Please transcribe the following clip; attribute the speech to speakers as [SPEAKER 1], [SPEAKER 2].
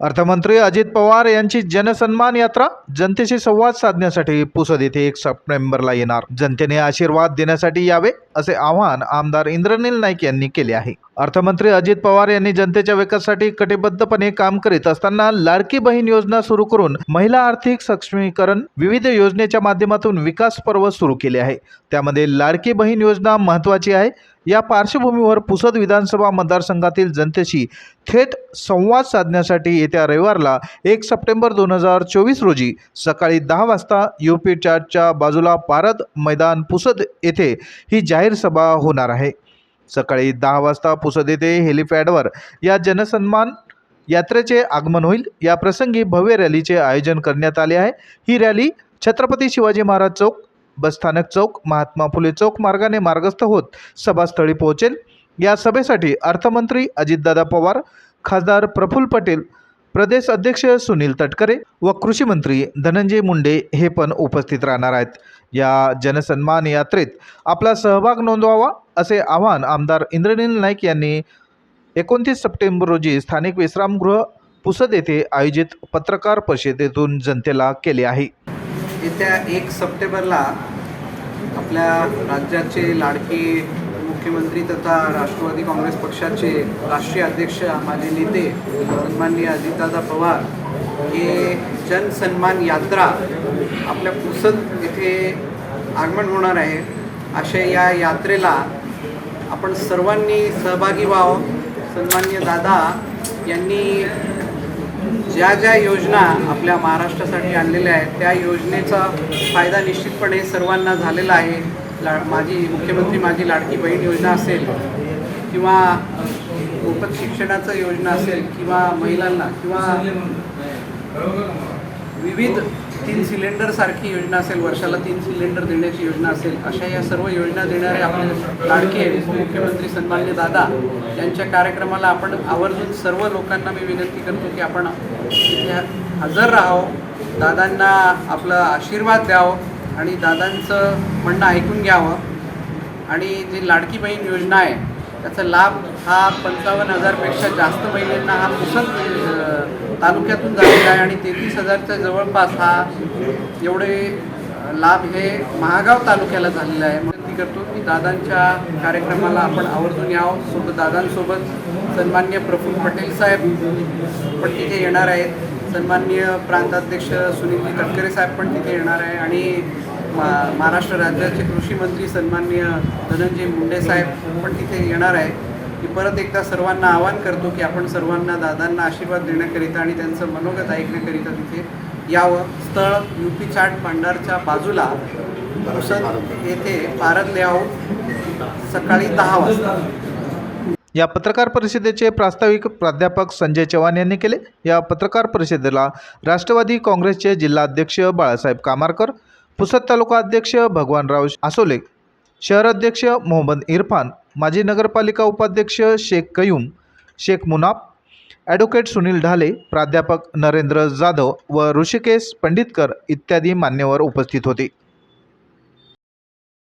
[SPEAKER 1] अर्थमंत्री अजित पवार यांची जनसन्मान यात्रा जनतेशी संवाद साधण्यासाठी पुसद येथे एक सप्टेंबरला येणार. जनतेने आशीर्वाद देण्यासाठी यावे असे आवाहन आमदार इंद्रनील नाईक यांनी केले आहे. अर्थमंत्री अजित पवार यांनी जनतेच्या विकासासाठी कटिबद्धपणे काम करीत असताना लाडकी बहीण योजना सुरू करून महिला आर्थिक सक्षमीकरण विविध योजनेच्या माध्यमातून विकास पर्व सुरू केले आहे. त्यामध्ये लाडकी बहीण योजना महत्त्वाची आहे. या पार्श्वभूमीवर पुसद विधानसभा मतदारसंघातील जनतेशी थेट संवाद साधण्यासाठी येत्या रविवारला एक सप्टेंबर दोन हजार चोवीस रोजी सकाळी दहा वाजता यू पी चारच्या बाजूला पारद मैदान पुसद येथे ही जाहीर सभा होणार आहे. सकाळी दहा वाजता पुसद येथे हेलिपॅडवर या जनसन्मान यात्रेचे आगमन होईल. या प्रसंगी भव्य रॅलीचे आयोजन करण्यात आले आहे. ही रॅली छत्रपती शिवाजी महाराज चौक बसस्थानक चौक महात्मा फुले चौक मार्गाने मार्गस्थ होत सभास्थळी पोहोचेल. या सभेसाठी अर्थमंत्री अजितदादा पवार खासदार प्रफुल्ल पटेल प्रदेश अध्यक्ष सुनील तटकरे व कृषी मंत्री धनंजय मुंडे हे पण उपस्थित राहणार आहेत. या जनसन्मान यात्रेत आपला सहभाग नोंदवावा असे आवाहन आमदार इंद्रनील नाईक यांनी एकोणतीस सप्टेंबर रोजी स्थानिक विश्रामगृह पुसद येथे आयोजित पत्रकार परिषदेतून जनतेला केले आहे.
[SPEAKER 2] येत्या एक सप्टेंबरला आपल्या राज्याचे लाडके मुख्यमंत्री तथा राष्ट्रवादी काँग्रेस पक्षाचे राष्ट्रीय अध्यक्ष माझे नेते सन्माननीय अजितदादा पवार हे जनसन्मान यात्रा आपल्या पुसद येथे आगमन होणार आहे. अशा या यात्रेला आपण सर्वांनी सहभागी व्हावं. सन्मान्य दादा यांनी ज्या ज्या योजना आपल्या महाराष्ट्रासाठी आणलेल्या आहेत त्या योजनेचा फायदा निश्चितपणे सर्वांना झालेला आहे. ला माझी मुख्यमंत्री माझी लाडकी बहीण योजना असेल किंवा मोफत शिक्षणाचं योजना असेल किंवा महिलांना किंवा विविध तीन सिलेंडरसारखी योजना असेल वर्षाला तीन सिलेंडर देण्याची योजना असेल अशा या सर्व योजना देणारे आपले लाडके उपमुख्यमंत्री सन्मान्य दादा यांच्या कार्यक्रमाला आपण आवर्जून सर्व लोकांना मी विनंती करतो की आपण हजर राहावं दादांना आपला आशीर्वाद द्यावं आणि दादांचं म्हणणं ऐकून घ्यावं. आणि जी लाडकी बहीण योजना आहे त्याचा लाभ हा पंचावन्न हजारपेक्षा जास्त महिलांना हा पुसद तालुक्यातून झालेला आहे आणि तेहतीस हजारच्या जवळपास हा एवढे लाभ हे महागाव तालुक्याला झालेलं आहे. विनंती करतो की दादांच्या कार्यक्रमाला आपण आवर्जून यावं. सोबत दादांसोबत सन्मान्य प्रफुल्ल पटेल साहेब पण तिथे येणार आहेत. सन्माननीय प्रांताध्यक्ष सुनीलजी तटकरे साहेब पण तिथे येणार आहे. आणि मा महाराष्ट्र राज्याचे कृषी मंत्री सन्माननीय धनंजय मुंडे साहेब पण तिथे येणार आहे. मी परत एकदा सर्वांना आवाहन करतो की आपण सर्वांना दादांना आशीर्वाद देण्याकरिता आणि त्यांचं मनोगत ऐकण्याकरिता तिथे यावं. स्थळ यू पी चाट भांडारच्या बाजूला येथे पारद लेआउट सकाळी दहा वाजता.
[SPEAKER 1] या पत्रकार परिषदेचे प्रास्ताविक प्राध्यापक संजय चव्हाण यांनी केले. या पत्रकार परिषदेला राष्ट्रवादी काँग्रेसचे जिल्हाध्यक्ष बाळासाहेब कामारकर पुसद तालुका अध्यक्ष भगवानराव आसोले शहर अध्यक्ष मोहम्मद इरफान माजी नगरपालिका उपाध्यक्ष शेख कयूम शेख मुनाफ ॲडव्होकेट सुनील ढाले प्राध्यापक नरेंद्र जाधव व ऋषिकेश पंडितकर इत्यादी मान्यवर उपस्थित होते.